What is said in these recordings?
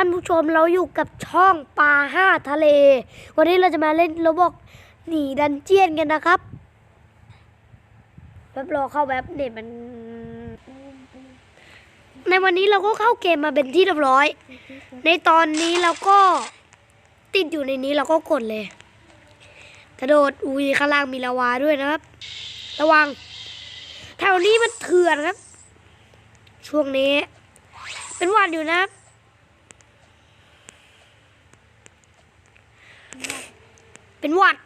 ท่านผู้ชมเราอยู่กับช่องปลาห้าทะเล วันนี้เราจะมาเล่นโรบอกหนีดันเจียนกันนะครับแป๊บรอเข้าแบบเน็ตมัน ในวันนี้เราก็เข้าเกมมาเป็นที่เรียบร้อย ในตอนนี้เราก็ติดอยู่ในนี้เราก็กดเลย กระโดดอุ้ยข้างล่างมีลาวาด้วยนะครับ ระวังแถวนี้มันเถื่อนครับ ช่วงนี้ เป็นวันอยู่นะครับ เป็นหวัด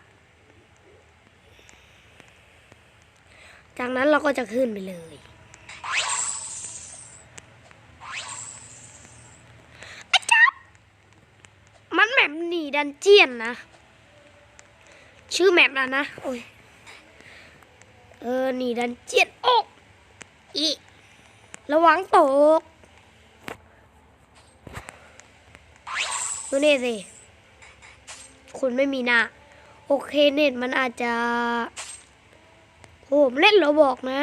จากนั้นเราก็จะขึ้นไปเลย มันแมปหนีดันเจียนนะ ชื่อแมปนะนะ โอ้ย เออหนีดันเจียนโอ้อีระวังตกดูนี่สิ คุณไม่มีหน้า โอเคเน็ตมันอาจจะโอ้ผมเล่นเราบอกนะ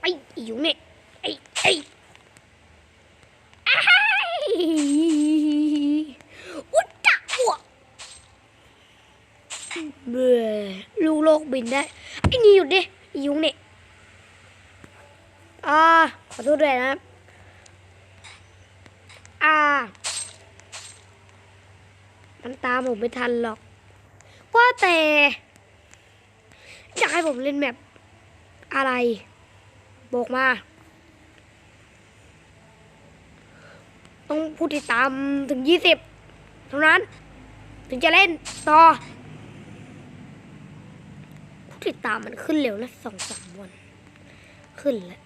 ไอ้อยุงเนี่ยไอ้ไอ้อ้ายอุจจักหัวเบื่อลูกโลกบินได้ไอ้นี่หยุดดิยุงเนี่ยอ่าขอโทษด้วยนะอ่า มันตามผมไม่ทันหรอก ว่าแต่อยากให้ผมเล่นแบบอะไร บอกมา ต้องผู้ติดตามถึงยี่สิบเท่านั้น ถึงจะเล่นต่อ ผู้ติดตามมันขึ้นเร็วนะสองสามวัน ขึ้นแล้ว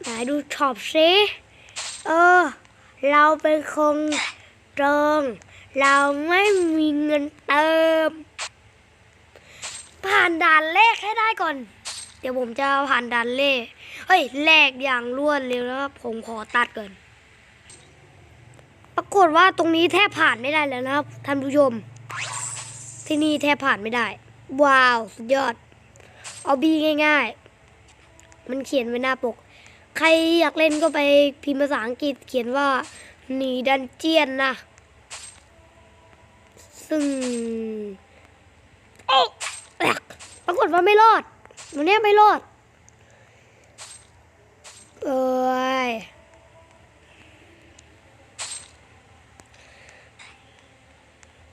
ไหนดูช็อปซิเออ เราเป็นคง เติมเราไม่มีเงินเติม ผ่านด่านแรกให้ได้ก่อน เดี๋ยวผมจะผ่านด่านเลขเฮ้ยแรกอย่างรวดเร็วแล้วผมขอตัดก่อน ปรากฏว่าตรงนี้แทบผ่านไม่ได้แล้วนะครับท่านผู้ชม ที่นี่แทบผ่านไม่ได้ ว้าว สุดยอด เอาบีง่ายๆ มันเขียนไว้หน้าปก ใครอยากเล่นก็ไปพิมพ์ภาษาอังกฤษเขียนว่า หนีดันเจียนนะ ซึ่ง โอ้แอกปรากฏว่าไม่รอดวันนี้ไม่รอด เอ้ย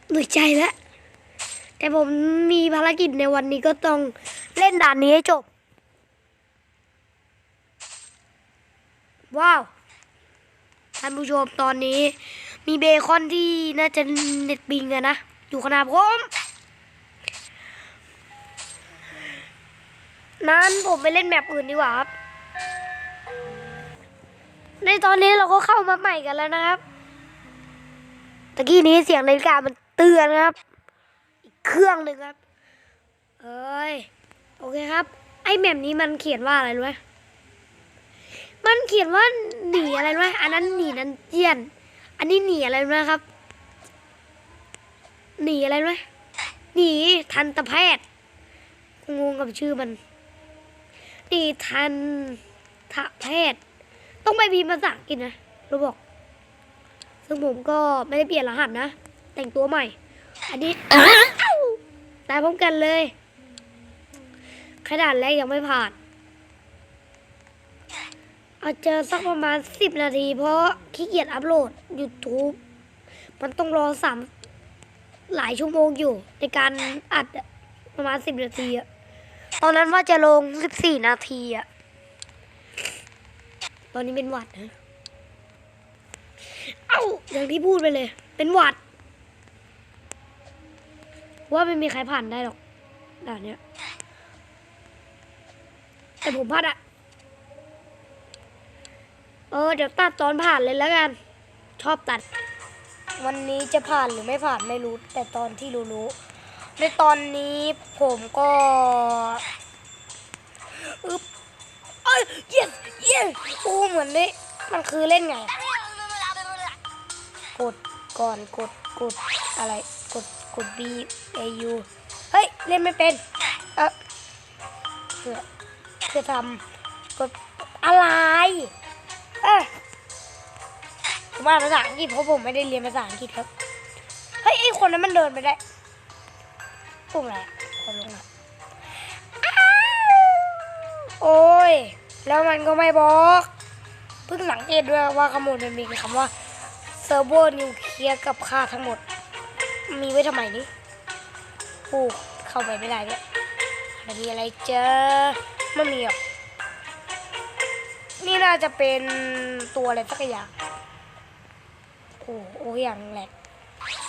เหนื่อยใจแล้ว แต่ผมมีภารกิจในวันนี้ก็ต้องเล่นด่านนี้ให้จบ ว้าว ท่านผู้ชมตอนนี้ มีเบคอนที่น่าจะเน็ตบิงอะนะ อยู่ขนาดผมนั้นผมไปเล่นแมปอื่นดีกว่าครับ ในตอนนี้เราก็เข้ามาใหม่กันแล้วนะครับ ตะกี้นี้เสียงนาฬิกามันเตือนครับ อีกเครื่องหนึ่งครับ เอ้ย โอเคครับ ไอ้แมปนี้มันเขียนว่าอะไรรู้ไหม มันเขียนว่าหนีอะไรไหมอันนั้นหนีนันเจียน อันนี้หนีอะไรไหมครับ หนีอะไรไหมหนีทันตแพทย์งงกับชื่อมันหนีทันทะแพทย์ ต้องไปพิมพ์ภาษาอังกฤษนะรู้บอก ซึ่งผมก็ไม่ได้เปลี่ยนรหัสนะ แต่งตัวใหม่ อันนี้ตายพร้อมกันเลย ขนาดแรกยังไม่ผ่าน อาจจะสักประมาณสิบนาที เพราะขี้เกียจอัพโหลด YouTube มันต้องรอสามหลายชั่วโมงอยู่ ในการอัดประมาณสิบนาทีอะตอนนั้นว่าจะลงสิบสี่นาทีอะตอนนี้เป็นหวัดนะเอ้าอย่างที่พูดไปเลย เป็นหวัด ว่าไม่มีใครผ่านได้หรอกด่านเนี้ยแต่ผมพลาดอะ เออเดี๋ยวตัดตอนผ่านเลยแล้วกัน ชอบตัด วันนี้จะผ่านหรือไม่ผ่านไม่รู้ แต่ตอนที่รู้รู้ในตอนนี้ผมก็อึ๊บเอ้ยเย้เย้โอ้เหมือนนี่มันคือเล่นไง กดก่อนกดกดอะไรกดกด B A U เฮ้ย เล่นไม่เป็น เออเพื่อเพื่อทำกดอะไร เออผมอ่านภาษาอังกฤษเพราะผมไม่ได้เรียนภาษาอังกฤษครับ เฮ้ยไอคนนั้นมันเดินไปได้ปุ่มอะไรคนลงอะโอ้ย แล้วมันก็ไม่บอกเพิ่งสังเกตด้วยว่าข้อมูลมันมีคำว่าเซิร์ฟเวอร์นิวเคลียร์กับค่าทั้งหมด มีไว้ทำไมนี่โอ้เข้าไปไม่ได้เนี่ยมันมีอะไรเจอไม่มีหรอก นี่น่าจะเป็นตัวอะไรสักอย่างโอ้โอ้อย่างแหลก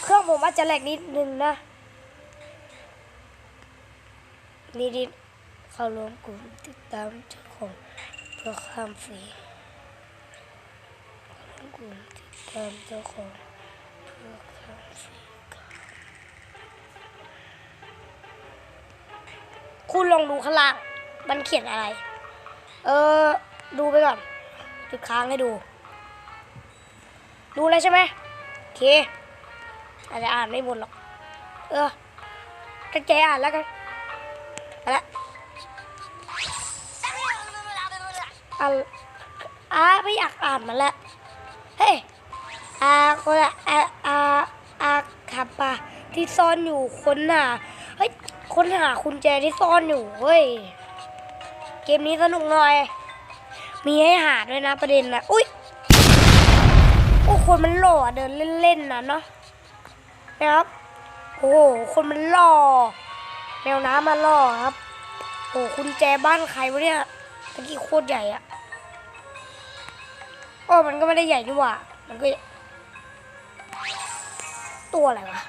เครื่องผมอาจจะแหลกนิดนึงนะนี่ดิเข้ารวมกลุ่มติดตามเจ้าของเพื่อข้ามฟรีเข้ารวมกลุ่มติดตามเจ้าของเพื่อข้ามฟรีคุณลองดูข้างล่างมันเขียนอะไร เออ ดูไปก่อน จุดค้างให้ดู ดูแล้วใช่ไหมโอเค อาจจะอ่านไม่หมดหรอก เออตั้งใจอ่านแล้วกันไปละอ่านอ่าไม่อยากอ่านมันละ เฮ้ยอาคนละอาอาอาขับปะที่ซ่อนอยู่ค้นหาเฮ้ยค้นหาคุณแจที่ซ่อนอยู่ เฮ้ย เกมนี้สนุกหน่อย มีให้หาด้วยนะประเด็นนะอุ้ยโอ้คนมันหล่อเดินเล่นๆนะเนาะนะครับ โอ้โหคนมันหล่อแมวน้ำมันหล่อครับโอ้คุณแจบ้านใครวะเนี่ยตะกี้โคตรใหญ่อะโอ้มันก็ไม่ได้ใหญ่นี่หว่ามันก็ตัวอะไรวะ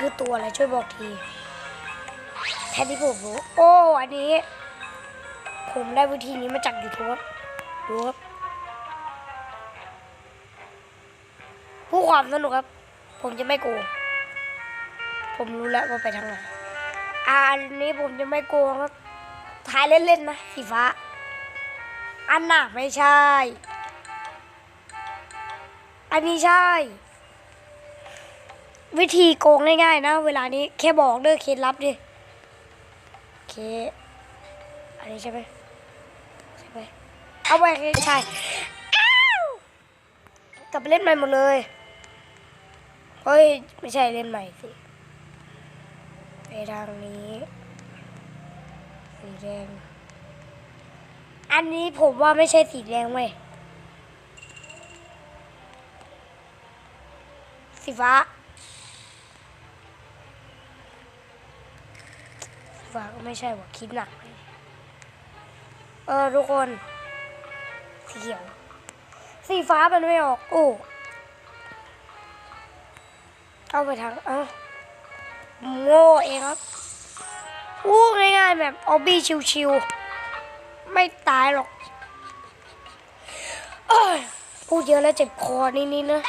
คือตัวอะไรช่วยบอกที แทนที่ผมรู้โอ้อันนี้ ผมได้วิธีนี้มาจากยูทูบดูครับผู้ความสนุกครับ ผมจะไม่โกงผมรู้แล้วว่าไปทางไหนอ่าอันนี้ผมจะไม่โกงครับทายเล่นๆนะสีฟ้า อันน่ะไม่ใช่ อันนี้ใช่ วิธีโกงง่ายๆนะ เวลานี้แค่บอกเด้อเคล็ดลับดิ อเคอันนี้ใช่ไหมใช่ไหมเอาไปใช่กลับไปเล่นใหม่หมดเลย เฮ้ย ไม่ใช่เล่นใหม่สิ ไปทางนี้สีแดง อันนี้ผมว่าไม่ใช่สีแดงเว้ยสีฟ้า ฟ้าก็ไม่ใช่ว่ะคิดหนักเลยเออทุกคนสีเขียว สีฟ้ามันไม่ออก โอ้เอาไปทางเอ้าโง่เองครับอู้ง่ายๆแบบออบบี้ชิวๆไม่ตายหรอกพูดเยอะแล้วเจ็บคอนิดๆนะ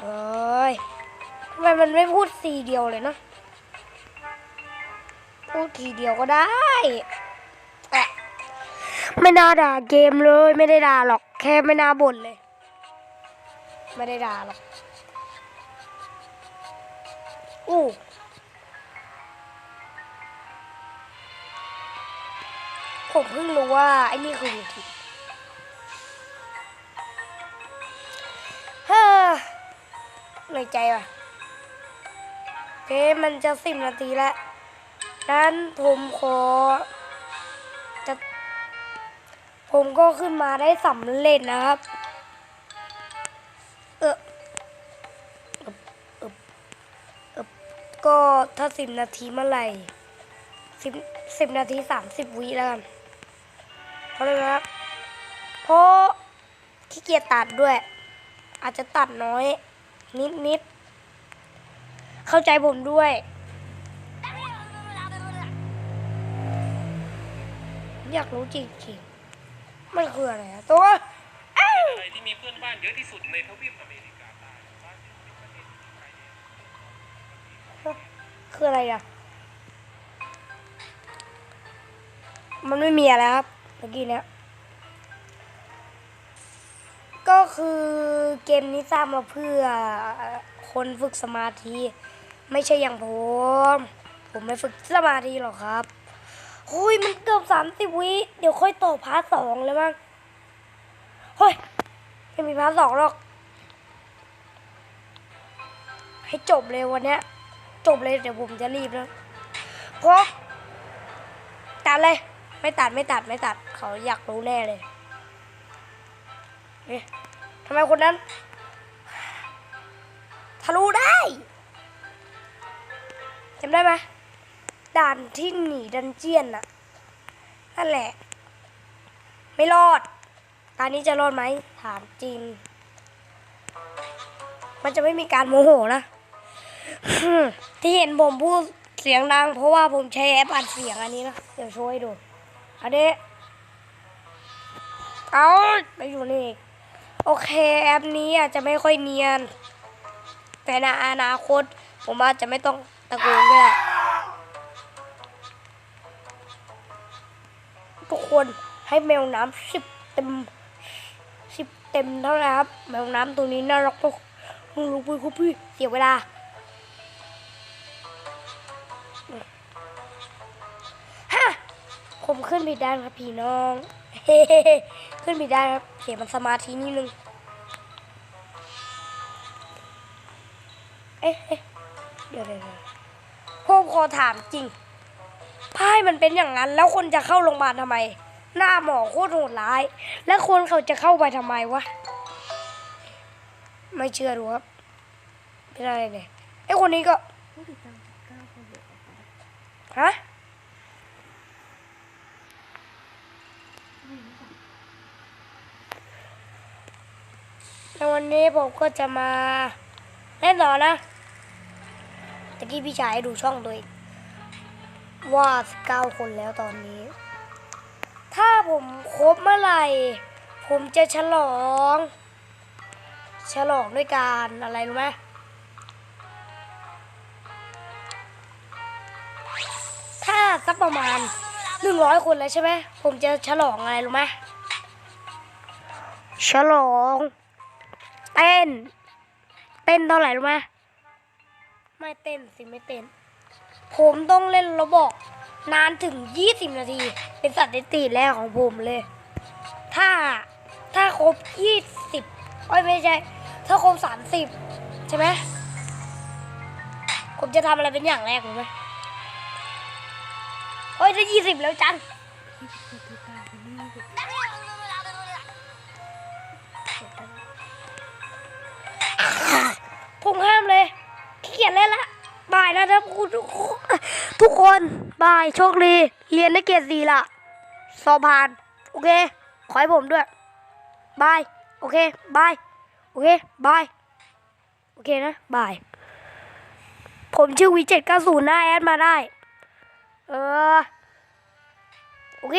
เอ้ยทำไมมันไม่พูดสีเดียวเลยนะ พูดทีเดียวก็ได้ ไม่น่าด่าเกมเลย ไม่ได้ด่าหรอก แค่ไม่น่าบ่นเลย ไม่ได้ด่าหรอกอู้ผมเพิ่งรู้ว่า ไอ้นี่คือวิธีเฮ้อเหนื่อยใจว่ะเกมมันจะสิบนาทีแล้ว นั้นผมขอจะผมก็ขึ้นมาได้สำเร็จนะครับ เออเออเออก็ถ้าสิบนาทีเมื่อไหร่สิบสิบนาทีสามสิบวิแล้วกันเพราะอะไรนะครับเพราะขี้เกียจตัดด้วย อาจจะตัดน้อย นิดนิดเข้าใจผมด้วย อยากรู้จริงๆมันคืออะไรอะตัวไทยที่มีเพื่อนบ้านเยอะที่สุดในทวีปอเมริกาใต้บ้านอยู่ติดประเทศไทยเนี่ยคืออะไรอะมันไม่มีอะไรครับเมื่อกี้เนี้ยก็คือเกมนี้สร้างมาเพื่อคนฝึกสมาธิ ไม่ใช่อย่างผม ผมไม่ฝึกสมาธิหรอกครับ โอ้ยมันเกือบสามสิบวิเดี๋ยวค่อยต่อพาร์ทสองเลยมั้งเฮ้ยไม่มีพาร์ทสองหรอก ให้จบเลยวันนี้จบเลยเดี๋ยวผมจะรีบแล้วเพราะตัดเลย ไม่ตัดไม่ตัดไม่ตัดเขาอยากรู้แน่เลยเอ๊ะทำไมคนนั้นทะลุได้จำได้ไหม ด่านที่หนีดันเจียนน่ะ นั่นแหละ ไม่รอด ตอนนี้จะรอดไหมถามจริง มันจะไม่มีการโมโหนะที่เห็นผมพูดเสียงดัง เพราะว่าผมใช้แอปอัดเสียงอันนี้นะ เดี๋ยวโช่วยดูอันนี้เอาไปอยู่นี่อีกโอเคแอปนี้อาจจะไม่ค่อยเนียน แต่ในอนาคต ผมอาจจะไม่ต้องตะโกนก็ได้ ทุกคนให้แมวน้ำสิบเต็มสิบเต็มเท่าไหร่ครับ แมวน้ำตัวนี้น่ารักมากมึงรู้ปุ้ยคุพี่เสียเวลาฮะผมขึ้นผิดด้านครับพี่น้อง เฮ้ขึ้นผิดด้านครับเสียมันสมาธินิดนึงเอ๊ะเดี๋ยวเดี๋ยวเดี๋ยวผมขอถามจริง มันเป็นอย่างนั้น แล้วคนจะเข้าโรงพยาบาลทำไม หน้าหมอโคตรโหดร้าย แล้วคนเขาจะเข้าไปทำไมวะ ไม่เชื่อดูครับไม่ได้เลยไอ้คนนี้ก็ฮะแล้ววันนี้ผมก็จะมาเล่นต่อนะตะกี้พี่ชายดูช่องตัวเอง ว่าเก้าคนแล้วตอนนี้ ถ้าผมครบเมื่อไหร่ ผมจะฉลอง ฉลองด้วยการอะไรรู้ไหมถ้าสักประมาณหนึ่งร้อยคนแล้วใช่ไหมผมจะฉลองอะไรรู้ไหมฉลอง เต้น เต้นเท่าไหร่รู้ไหมไม่เต้นสิไม่เต้น ผมต้องเล่นระบอกนานถึง 20 นาที เป็นสถิติแรกของผมเลย ถ้าถ้าครบ 20โอ้ยไม่ใช่ ถ้าครบ 30 ใช่ไหมผมจะทำอะไรเป็นอย่างแรกรู้ไหมโอ้ยถ้า20 แล้วจัง บาย โชคดี เรียนได้เกรดสี่ละสอบผ่าน โอเค ขอให้ผมด้วย บาย โอเค บาย โอเค บาย โอเคนะ บาย ผมชื่อวีเจ็ดเก้าศูนย์หน้าแอดมาได้ เออ โอเค